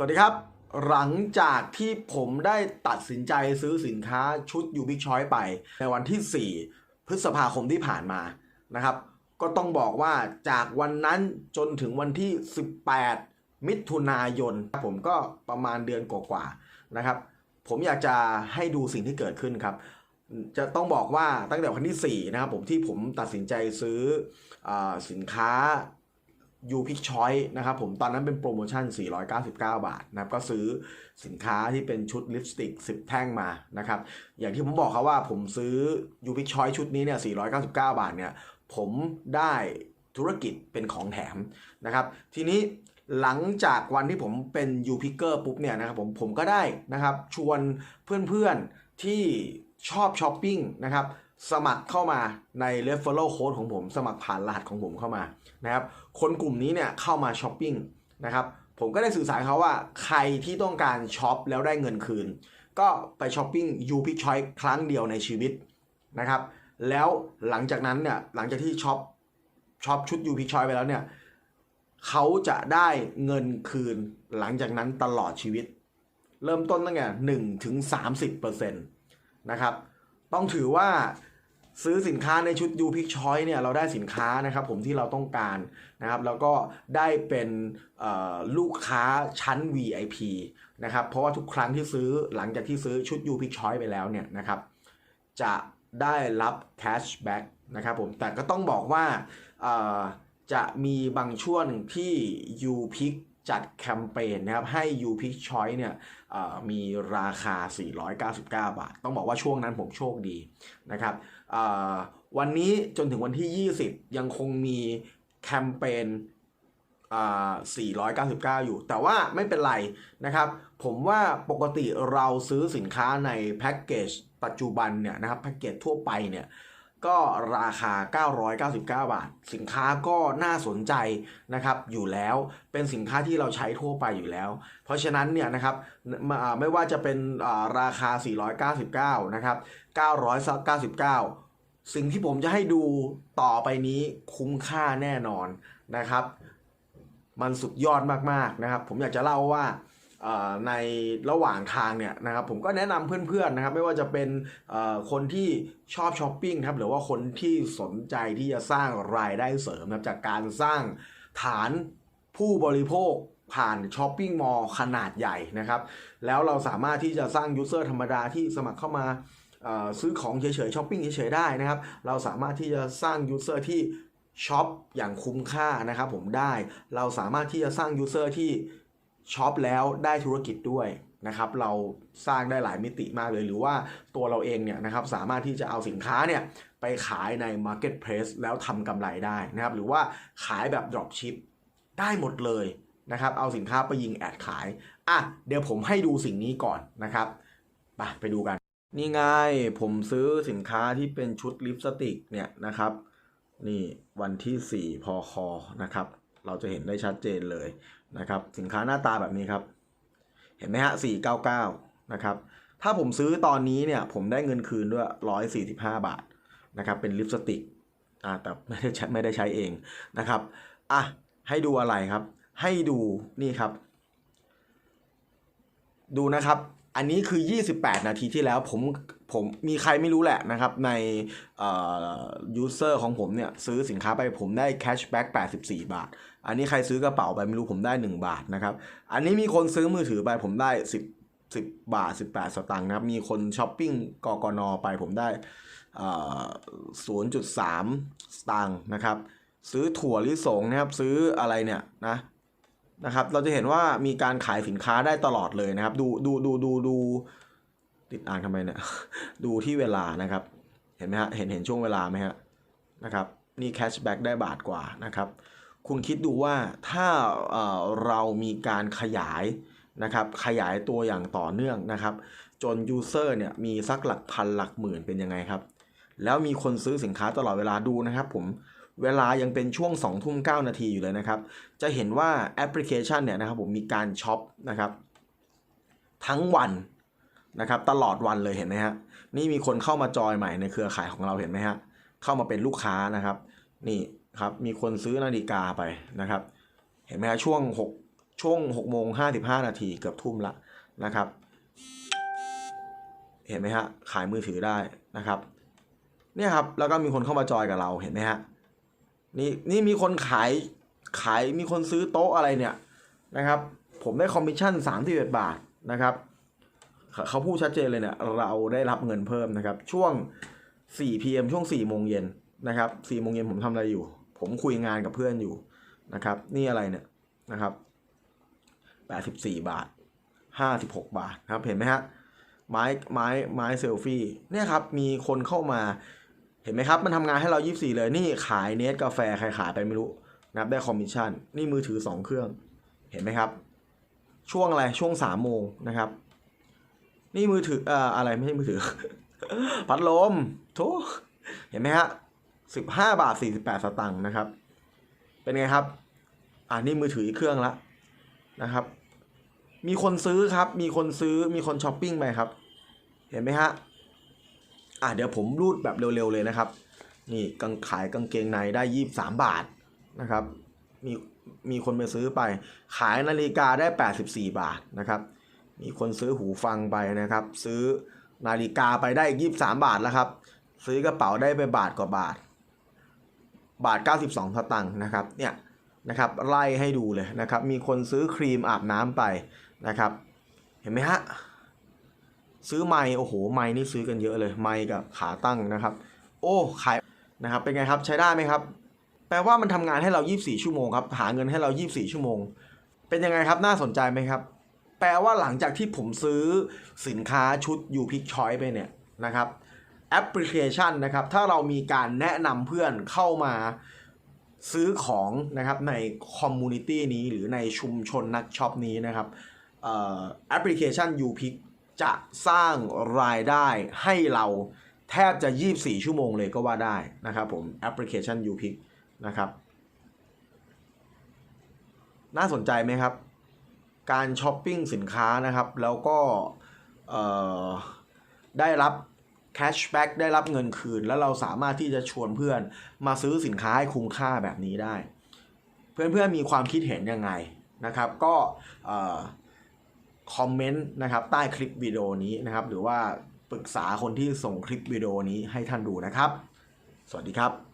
สวัสดีครับ หลังจากที่ผมได้ตัดสินใจซื้อสินค้าชุดยูบิ c ชอยไป ในวันที่ 4 พฤษภาคมที่ผ่านมานะครับ ก็ต้องบอกว่าจากวันนั้นจนถึงวันที่ 18 มิถุนายน ผมก็ประมาณเดือนกว่าๆนะครับ ผมอยากจะให้ดูสิ่งที่เกิดขึ้นครับ จะต้องบอกว่าตั้งแต่วันที่ 4 นะครับผมที่ผมตัดสินใจซื้ออสินค้า ยูพิกชอยนะครับผมตอนนั้นเป็นโปรโมชั่น 499 บาทนะครับก็ซื้อสินค้าที่เป็นชุดลิปสติก 10 แท่งมานะครับอย่างที่ผมบอกเขาว่าผมซื้อยูพิกชอยชุดนี้เนี่ย 499 บาทเนี่ยผมได้ธุรกิจเป็นของแถมนะครับทีนี้หลังจากวันที่ผมเป็นยูพิกเกอร์ปุ๊บเนี่ยนะครับผมผมก็ได้นะครับชวนเพื่อนๆที่ชอบช้อปปิ้งนะครับ สมัครเข้ามาใน referral code ของผม สมัครผ่านรหัสของผมเข้ามานะครับ คนกลุ่มนี้เนี่ยเข้ามาช้อปปิ้งนะครับ ผมก็ได้สื่อสารเขาว่าใครที่ต้องการช็อปแล้วได้เงินคืน ก็ไปช้อปปิ้งยูพิชอยครั้งเดียวในชีวิตนะครับ แล้วหลังจากนั้นเนี่ยหลังจากที่ช็อปช็อปชุดยูพิชอยไปแล้วเนี่ยเขาจะได้เงินคืนหลังจากนั้นตลอดชีวิต เริ่มต้นตั้งแต่หนึ่งถึงสามสิบเปอร์เซ็นต์นะครับ ต้องถือว่า ซื้อสินค้าในชุด U Pick Choice เนี่ยเราได้สินค้านะครับผมที่เราต้องการนะครับแล้วก็ได้เป็นลูกค้าชั้น VIP นะครับเพราะว่าทุกครั้งที่ซื้อหลังจากที่ซื้อชุด U Pick Choice ไปแล้วเนี่ยนะครับจะได้รับ cashback นะครับผมแต่ก็ต้องบอกว่าจะมีบางช่วงที่ U Pick จัดแคมเปญนะครับให้ U Pick Choice เนี่ยเอ่อมีราคา 499 บาท ต้องบอกว่าช่วงนั้นผมโชคดีนะครับวันนี้จนถึงวันที่ 20 ยังคงมีแคมเปญอ่า499 อยู่ แต่ว่าไม่เป็นไรนะครับ ผมว่าปกติเราซื้อสินค้าในแพ็กเกจปัจจุบันเนี่ยนะครับแพ็กเกจทั่วไปเนี่ย ก็ราคา 999 บาท สินค้าก็น่าสนใจนะครับอยู่แล้วเป็นสินค้าที่เราใช้ทั่วไปอยู่แล้ว เพราะฉะนั้นเนี่ยนะครับไม่ว่าจะเป็นราคา 499 นะครับ 999 สิ่งที่ผมจะให้ดูต่อไปนี้คุ้มค่าแน่นอนนะครับ มันสุดยอดมากๆนะครับ ผมอยากจะเล่าว่า ในระหว่างทางเนี่ยนะครับผมก็แนะนำเพื่อนๆนะครับไม่ว่าจะเป็นคนที่ชอบช้อปปิ้งครับหรือว่าคนที่สนใจที่จะสร้างรายได้เสริมนะครับจากการสร้างฐานผู้บริโภคผ่านช้อปปิ้งมอลล์ขนาดใหญ่นะครับแล้วเราสามารถที่จะสร้างยูเซอร์ธรรมดาที่สมัครเข้ามาซื้อของเฉยๆช้อปปิ้งเฉยๆได้นะครับเราสามารถที่จะสร้างยูเซอร์ที่ช็อปอย่างคุ้มค่านะครับผมได้เราสามารถที่จะสร้างยูเซอร์ที่ ช็อปแล้วได้ธุรกิจด้วยนะครับเราสร้างได้หลายมิติมากเลย หรือว่าตัวเราเองเนี่ยนะครับสามารถที่จะเอาสินค้าเนี่ยไปขายใน Marketplace แล้วทำกำไรได้นะครับหรือว่าขายแบบ Dropship ได้หมดเลยนะครับเอาสินค้าไปยิงแอดขายอะเดี๋ยวผมให้ดูสิ่งนี้ก่อนนะครับไปไปดูกัน นี่ไงผมซื้อสินค้าที่เป็นชุดลิปสติกเนี่ยนะครับนี่วันที่ 4 พอคอนะครับ เราจะเห็นได้ชัดเจนเลยนะครับ สินค้าหน้าตาแบบนี้ครับ เห็นไหมฮะ 499 นะครับ ถ้าผมซื้อตอนนี้เนี่ย ผมได้เงินคืนด้วย 145 บาทนะครับ เป็นลิปสติกอ่าแต่ไม่ได้ใช้ไม่ได้ใช้เองนะครับอะให้ดูอะไรครับ ให้ดูนี่ครับ ดูนะครับ อันนี้คือ 28 นาทีที่แล้วผมผมมีใครไม่รู้แหละนะครับ ในอ่อยูเซอร์ของผมเนี่ยซื้อสินค้าไปผมได้แคชแบ็ก84 บาท อันนี้ใครซื้อกระเป๋าไปไม่รู้ผมได้ 1 บาทนะครับ อันนี้มีคนซื้อมือถือไปผมได้ 10 10 บาท 18 สตางค์นะครับ มีคนช้อปปิ้งกกนไปผมได้อ่อ0.3 สตางค์นะครับ ซื้อถั่วลิสงนะครับ ซื้ออะไรเนี่ยนะ นะครับ เราจะเห็นว่ามีการขายสินค้าได้ตลอดเลยนะครับ ดูดูดูดูดูติดอ่านทำไมเนี่ย ดูที่เวลานะครับ เห็นไหมฮะ เห็นเห็นช่วงเวลาไหมฮะ นะครับ นี่แคชแบ็กได้บาทกว่านะครับ คุณคิดดูว่าถ้าเอ่อเรามีการขยายนะครับ ขยายตัวอย่างต่อเนื่องนะครับ จนยูเซอร์เนี่ยมีสักหลักพันหลักหมื่นเป็นยังไงครับ แล้วมีคนซื้อสินค้าตลอดเวลาดูนะครับผม เวลายังเป็นช่วง 2 ทุ่ม 9 นาทีอยู่เลยนะครับ จะเห็นว่าแอปพลิเคชันเนี่ยนะครับผมมีการช็อปนะครับทั้งวันนะครับตลอดวันเลยเห็นไหมฮะนี่มีคนเข้ามาจอยใหม่ในเครือข่ายของเราเห็นไหมฮะเข้ามาเป็นลูกค้านะครับ นี่ครับมีคนซื้อนาฬิกาไปนะครับ เห็นไหมฮะช่วง 6 ช่วง6โมง55 นาทีเกือบทุ่มละนะครับ เห็นไหมฮะขายมือถือได้นะครับเนี่ยครับแล้วก็มีคนเข้ามาจอยกับเราเห็นไหมฮะ นี่นี่มีคนขายขายมีคนซื้อโต๊ะอะไรเนี่ยนะครับ ผมได้คอมมิชชั่น31บาทนะครับเขาพูดชัดเจนเลยเนี่ยเราได้รับเงินเพิ่มนะครับ ช่วง 4 PM ช่วง 4 โมงเย็นนะครับ4โมงเย็นผมทำอะไรอยู่ ผมคุยงานกับเพื่อนอยู่นะครับ นี่อะไรเนี่ยนะครับ 84 บาท 56 บาทครับเห็นไหมฮะไม้ไม้ไม้เซลฟี่เนี่ยครับมีคนเข้ามา ห็นไหมครับ มันทำงานให้เรา 24 เลย นี่ขายเนสกาแฟใครขายไปไม่รู้นะครับได้คอมมิชชั่น นี่มือถือ 2 เครื่อง เห็นไหมครับ ช่วงอะไร ช่วง3โมงนะครับ นี่มือถือเอ่ออะไรไม่ใช่มือถือ พัดลมโถเห็นไหมฮะ15บาท48สตังค์นะครับ เป็นไงครับ อ่านี่มือถืออีกเครื่องละนะครับ มีคนซื้อครับ มีคนซื้อ มีคนช้อปปิ้งไปครับ เห็นไหมฮะ อะเดี๋ยวผมรูดแบบเร็วๆเลยนะครับ นี่กางขายกางเกงในได้ยี่บสามบาทนะครับ มีมีคนไปซื้อไป ขายนาฬิกาได้แปดสิบสี่บาทนะครับ มีคนซื้อหูฟังไปนะครับ ซื้อนาฬิกาไปได้ยี่บสามบาทแล้วครับ ซื้อกระเป๋าได้ไปบาทกว่าบาท บาท92สตังค์นะครับ เนี่ยนะครับไล่ให้ดูเลยนะครับ มีคนซื้อครีมอาบน้ำไปนะครับ เห็นไหมฮะ ซื้อไม้โอ้โหไม้นี่ซื้อกันเยอะเลยไม้กับขาตั้งนะครับ โอ้ขายนะครับเป็นไงครับใช้ได้ไหมครับ แปลว่ามันทำงานให้เรา 24 ชั่วโมงครับหาเงินให้เรา 24 ชั่วโมง เป็นยังไงครับน่าสนใจไหมครับ แปลว่าหลังจากที่ผมซื้อสินค้าชุด u p i c Choice ไปเนี่ยนะครับแอปพลิเคชันนะครับ ถ้าเรามีการแนะนำเพื่อนเข้ามาซื้อของนะครับในคอมมูนิตี้นี้หรือในชุมชนนักช็อปนี้นะครับแอปพลิเคชัน u p i c จะสร้างรายได้ให้เราแทบจะ 24 ชั่วโมงเลยก็ว่าได้นะครับผมแอปพลิเคชัน u p i c นะครับ น่าสนใจไหมครับ การช้อปปิ้งสินค้านะครับ แล้วก็เอ่อได้รับแคชแบ็กได้รับเงินคืน แล้วเราสามารถที่จะชวนเพื่อนมาซื้อสินค้าให้คุ้มค่าแบบนี้ได้ เพื่อนๆมีความคิดเห็นยังไงนะครับ ก็เอ่อ คอมเมนต์นะครับใต้คลิปวิดีโอนี้นะครับ หรือว่าปรึกษาคนที่ส่งคลิปวิดีโอนี้ให้ท่านดูนะครับ สวัสดีครับ